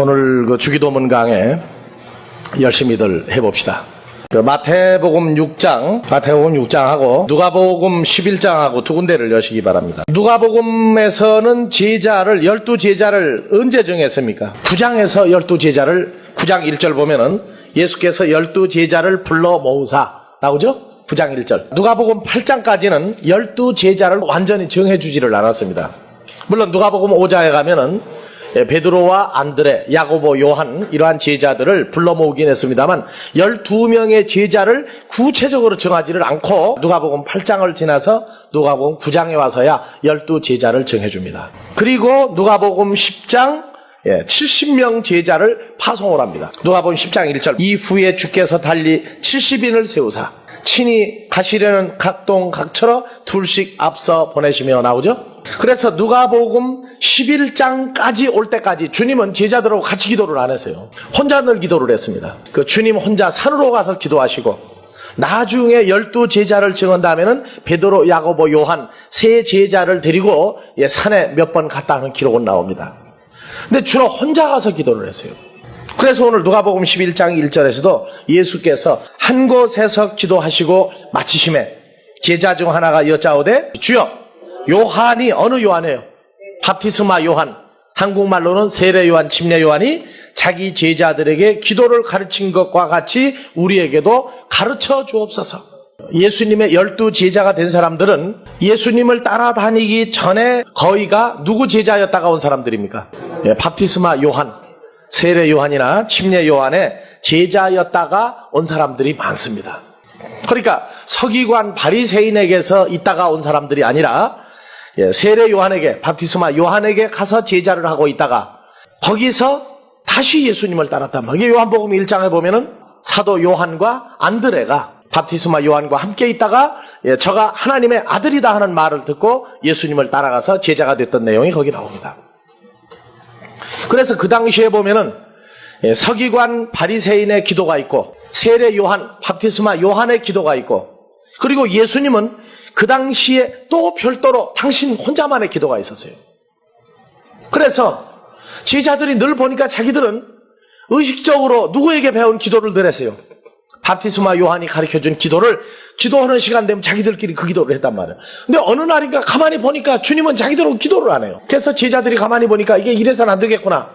오늘 그 주기도문 강해 열심히들 해봅시다. 그 마태복음 6장, 마태복음 6장하고 누가복음 11장하고 두 군데를 여시기 바랍니다. 누가복음에서는 제자를 열두 제자를 언제 정했습니까? 9장에서 열두 제자를 9장 1절 보면은 예수께서 열두 제자를 불러 모으사 나오죠? 9장 1절. 누가복음 8장까지는 열두 제자를 완전히 정해 주지를 않았습니다. 물론 누가복음 5장에 가면은 예, 베드로와 안드레, 야고보, 요한 이러한 제자들을 불러 모으긴 했습니다만 12명의 제자를 구체적으로 정하지를 않고 누가복음 8장을 지나서 누가복음 9장에 와서야 12 제자를 정해 줍니다. 그리고 누가복음 10장 70명 제자를 파송을 합니다. 누가복음 10장 1절 이후에 주께서 달리 70인을 세우사 친히 가시려는 각동 각처로 둘씩 앞서 보내시며 나오죠. 그래서 누가복음 11장까지 올 때까지 주님은 제자들하고 같이 기도를 안 했어요. 혼자 늘 기도를 했습니다. 그 주님 혼자 산으로 가서 기도하시고 나중에 열두 제자를 다음에는 베드로, 야고보, 요한 세 제자를 데리고 예, 산에 몇 번 갔다 하는 기록은 나옵니다. 근데 주로 혼자 가서 기도를 했어요. 그래서 오늘 누가복음 11장 1절에서도 예수께서 한 곳에서 기도하시고 마치심에 제자 중 하나가 여짜오되 주여 요한이 어느 요한이에요? 바티스마 요한 한국말로는 세례 요한, 침례 요한이 자기 제자들에게 기도를 가르친 것과 같이 우리에게도 가르쳐 주옵소서. 예수님의 열두 제자가 된 사람들은 예수님을 따라다니기 전에 거의가 누구 제자였다가 온 사람들입니까? 예, 바티스마 요한, 세례 요한이나 침례 요한의 제자였다가 온 사람들이 많습니다. 그러니까 서기관 바리새인에게서 있다가 온 사람들이 아니라 예, 세례 요한에게 바티스마 요한에게 가서 제자를 하고 있다가 거기서 다시 예수님을 따랐단 말이에요. 요한복음 1장에 보면은 사도 요한과 안드레가 바티스마 요한과 함께 있다가 예, 저가 하나님의 아들이다 하는 말을 듣고 예수님을 따라가서 제자가 됐던 내용이 거기 나옵니다. 그래서 그 당시에 보면은 예, 서기관 바리새인의 기도가 있고 세례 요한 바티스마 요한의 기도가 있고 그리고 예수님은 그 당시에 또 별도로 당신 혼자만의 기도가 있었어요. 그래서 제자들이 늘 보니까 자기들은 의식적으로 누구에게 배운 기도를 늘 했어요. 바티스마 요한이 가르쳐 준 기도를 기도하는 시간 되면 자기들끼리 그 기도를 했단 말이에요. 근데 어느 날인가 가만히 보니까 주님은 자기들은 기도를 안 해요. 그래서 제자들이 가만히 보니까 이게 이래서는 안 되겠구나.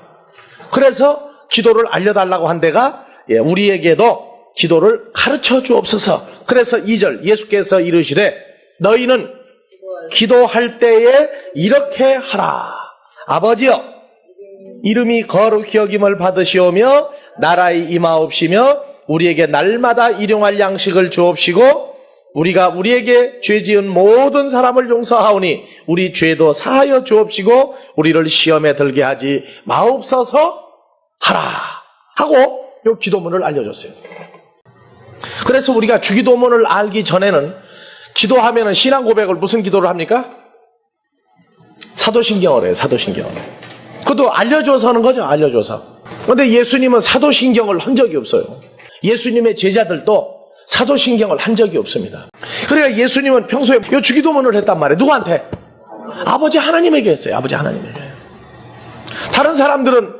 그래서 기도를 알려달라고 한 데가 예, 우리에게도 기도를 가르쳐 주옵소서. 그래서 2절 예수께서 이르시되 너희는 기도할 때에 이렇게 하라. 아버지여 이름이 거룩히 여김을 받으시오며 나라의 임하옵시며 우리에게 날마다 일용할 양식을 주옵시고 우리가 우리에게 죄 지은 모든 사람을 용서하오니 우리 죄도 사하여 주옵시고 우리를 시험에 들게 하지 마옵소서 하라 하고 요 기도문을 알려줬어요. 그래서 우리가 주기도문을 알기 전에는 기도하면은 신앙 고백을 무슨 기도를 합니까? 사도신경을 해요. 사도신경을. 그것도 알려줘서 하는 거죠. 알려줘서. 근데 예수님은 사도신경을 한 적이 없어요. 예수님의 제자들도 사도신경을 한 적이 없습니다. 그러니까 예수님은 평소에 요 주기도문을 했단 말이에요. 누구한테? 아버지 하나님에게 했어요. 아버지 하나님에게. 다른 사람들은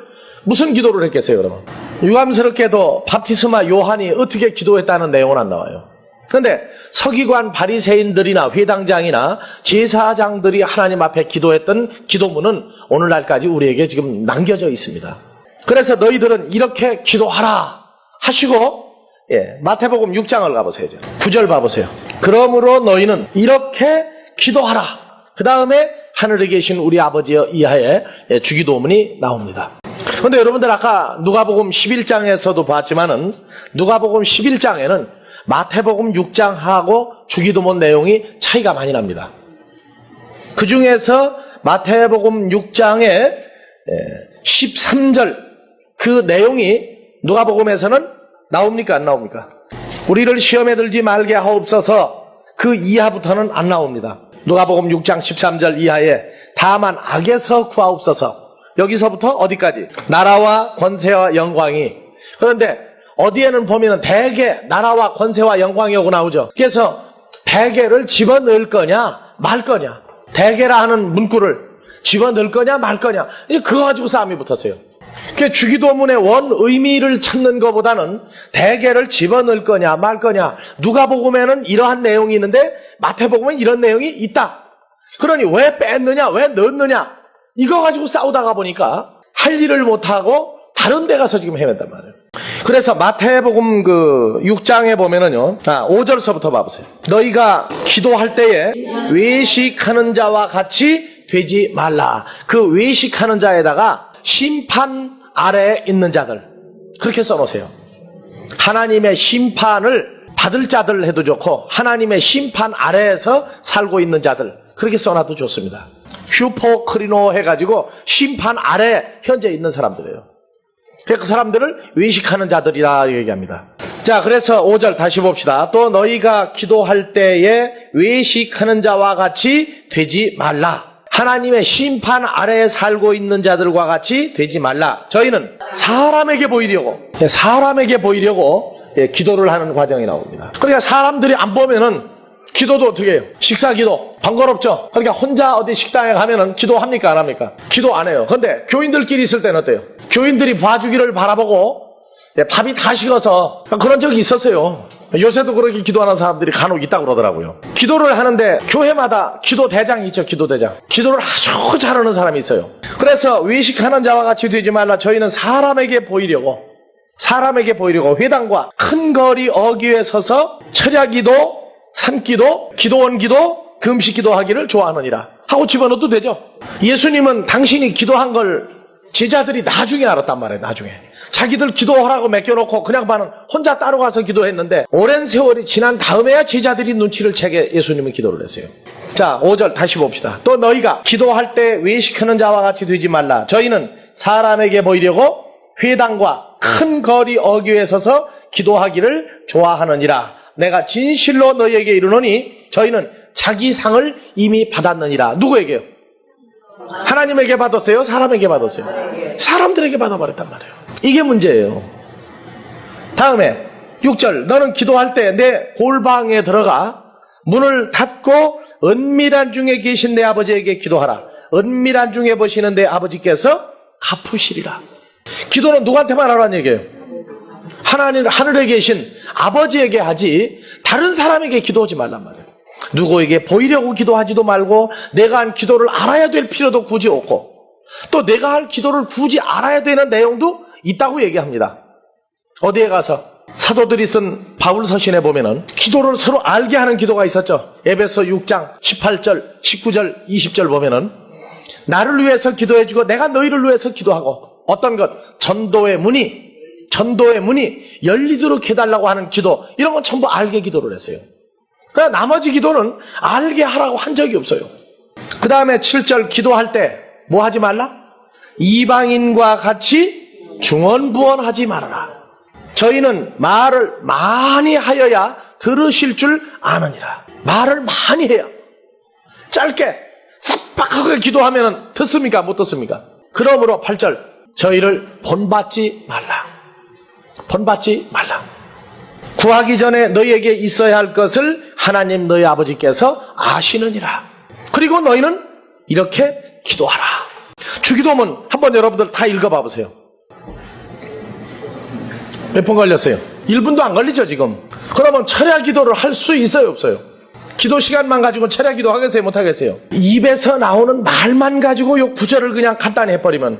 무슨 기도를 했겠어요, 그러면? 유감스럽게도 바티스마 요한이 어떻게 기도했다는 내용은 안 나와요. 그런데 서기관 바리새인들이나 회당장이나 제사장들이 하나님 앞에 기도했던 기도문은 오늘날까지 우리에게 지금 남겨져 있습니다. 그래서 너희들은 이렇게 기도하라 하시고 예, 마태복음 6장을 가보세요. 9절 봐보세요. 그러므로 너희는 이렇게 기도하라. 그 다음에 하늘에 계신 우리 아버지여 이하에 예, 주기도문이 나옵니다. 그런데 여러분들 아까 누가복음 11장에서도 봤지만은 누가복음 11장에는 마태복음 6장하고 주기도문 내용이 차이가 많이 납니다. 그 중에서 마태복음 6장의 13절 그 내용이 누가복음에서는 나옵니까 안 나옵니까? 우리를 시험에 들지 말게 하옵소서 그 이하부터는 안 나옵니다. 누가복음 6장 13절 이하에 다만 악에서 구하옵소서 여기서부터 어디까지? 나라와 권세와 영광이 그런데 어디에는 보면은 대개 나라와 권세와 영광이 오고 나오죠. 그래서 대개를 집어넣을 거냐 말 거냐 대개라 하는 문구를 집어넣을 거냐 말 거냐 그거 가지고 싸움이 붙었어요. 그 주기도문의 원 의미를 찾는 것보다는 대개를 집어넣을 거냐 말 거냐 누가복음에는 이러한 내용이 있는데 마태복음엔 이런 내용이 있다. 그러니 왜 뺐느냐 왜 넣었느냐 이거 가지고 싸우다가 보니까 할 일을 못하고 다른 데 가서 지금 헤맨단 말이에요. 그래서 마태복음 그 6장에 보면은요. 아, 5절서부터 봐보세요. 너희가 기도할 때에 외식하는 자와 같이 되지 말라. 그 외식하는 자에다가 심판 아래에 있는 자들. 그렇게 써놓으세요. 하나님의 심판을 받을 자들 해도 좋고 하나님의 심판 아래에서 살고 있는 자들 그렇게 써놔도 좋습니다. 슈퍼크리노 해가지고 심판 아래 현재 있는 사람들이에요. 그 사람들을 외식하는 자들이라 얘기합니다. 자, 그래서 5절 다시 봅시다. 또 너희가 기도할 때에 외식하는 자와 같이 되지 말라. 하나님의 심판 아래에 살고 있는 자들과 같이 되지 말라. 저희는 사람에게 보이려고, 예, 사람에게 보이려고 예, 기도를 하는 과정이 나옵니다. 그러니까 사람들이 안 보면은 기도도 어떻게 해요? 식사 기도. 번거롭죠? 그러니까 혼자 어디 식당에 가면은 기도합니까? 안 합니까? 기도 안 해요. 근데 교인들끼리 있을 때는 어때요? 교인들이 봐주기를 바라보고 예, 밥이 다 식어서 그런 적이 있었어요. 요새도 그렇게 기도하는 사람들이 간혹 있다고 그러더라고요. 기도를 하는데 교회마다 기도 대장이 있죠, 기도 대장. 기도를 아주 잘하는 사람이 있어요. 그래서 외식하는 자와 같이 되지 말라. 저희는 사람에게 보이려고, 사람에게 보이려고 회당과 큰 거리 어귀에 서서 철야기도, 산기도, 기도원 기도, 금식 기도 하기를 좋아하느니라. 하고 집어넣어도 되죠. 예수님은 당신이 기도한 걸 제자들이 나중에 알았단 말이에요, 나중에. 자기들 기도하라고 맡겨놓고 그냥 반은 혼자 따로 가서 기도했는데 오랜 세월이 지난 다음에야 제자들이 눈치를 채게 예수님은 기도를 했어요. 자, 5절 다시 봅시다. 또 너희가 기도할 때 외식하는 자와 같이 되지 말라. 저희는 사람에게 보이려고 회당과 큰 거리 어귀에 서서 기도하기를 좋아하느니라. 내가 진실로 너희에게 이르노니 저희는 자기 상을 이미 받았느니라. 누구에게요? 하나님에게 받았어요? 사람에게 받았어요? 사람들에게 받아버렸단 말이에요. 이게 문제예요. 다음에 6절 너는 기도할 때 내 골방에 들어가 문을 닫고 은밀한 중에 계신 내 아버지에게 기도하라. 은밀한 중에 보시는 내 아버지께서 갚으시리라. 기도는 누구한테만 하라는 얘기예요? 하나님 하늘에 계신 아버지에게 하지 다른 사람에게 기도하지 말란 말이에요. 누구에게 보이려고 기도하지도 말고 내가 한 기도를 알아야 될 필요도 굳이 없고 또 내가 할 기도를 굳이 알아야 되는 내용도 있다고 얘기합니다. 어디에 가서 사도들이 쓴 바울 서신에 보면은 기도를 서로 알게 하는 기도가 있었죠. 에베소 6장 18절, 19절, 20절 보면은 나를 위해서 기도해 주고 내가 너희를 위해서 기도하고 어떤 것 전도의 문이 전도의 문이 열리도록 해달라고 하는 기도 이런 건 전부 알게 기도를 했어요. 그러나 나머지 기도는 알게 하라고 한 적이 없어요. 그 다음에 7절 기도할 때 뭐 하지 말라? 이방인과 같이 중언부언하지 말아라. 저희는 말을 많이 하여야 들으실 줄 아느니라. 말을 많이 해야. 짧게, 싹박하게 기도하면 듣습니까? 못 듣습니까? 그러므로 8절, 저희를 본받지 말라. 본받지 말라. 구하기 전에 너희에게 있어야 할 것을 하나님 너희 아버지께서 아시느니라. 그리고 너희는 이렇게 기도하라. 주기도문 한번 여러분들 다 읽어봐 보세요. 몇 분 걸렸어요? 1분도 안 걸리죠, 지금. 그러면 철야 기도를 할 수 있어요, 없어요? 기도 시간만 가지고 철야 기도 하겠어요, 못 하겠어요? 입에서 나오는 말만 가지고 요 구절을 그냥 간단히 해버리면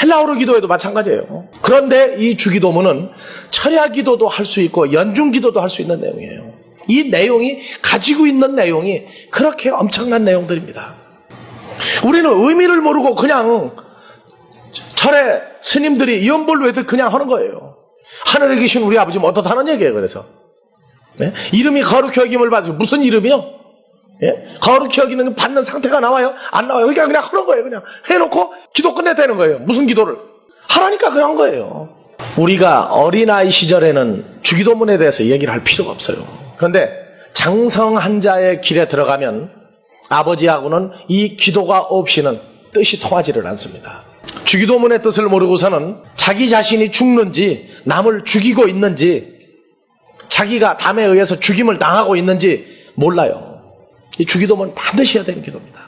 헬라어로 기도해도 마찬가지예요. 그런데 이 주기도문은 철야 기도도 할 수 있고 연중 기도도 할 수 있는 내용이에요. 이 내용이 가지고 있는 내용이 그렇게 엄청난 내용들입니다. 우리는 의미를 모르고 그냥 철에 스님들이 연불 외듯 그냥 하는 거예요. 하늘에 계신 우리 아버지는 어떻다는 얘기예요, 그래서. 네? 이름이 거룩히 여김을 받으면 무슨 이름이요? 예? 거룩히 여기는 받는 상태가 나와요? 안 나와요? 그러니까 그냥 하는 거예요. 그냥 해놓고 기도 끝내되는 거예요. 무슨 기도를? 하라니까 그냥 한 거예요. 우리가 어린아이 시절에는 주기도문에 대해서 얘기를 할 필요가 없어요. 그런데 장성한 자의 길에 들어가면 아버지하고는 이 기도가 없이는 뜻이 통하지를 않습니다. 주기도문의 뜻을 모르고서는 자기 자신이 죽는지 남을 죽이고 있는지 자기가 담에 의해서 죽임을 당하고 있는지 몰라요. 이 주기도문 반드시 해야 되는 기도입니다.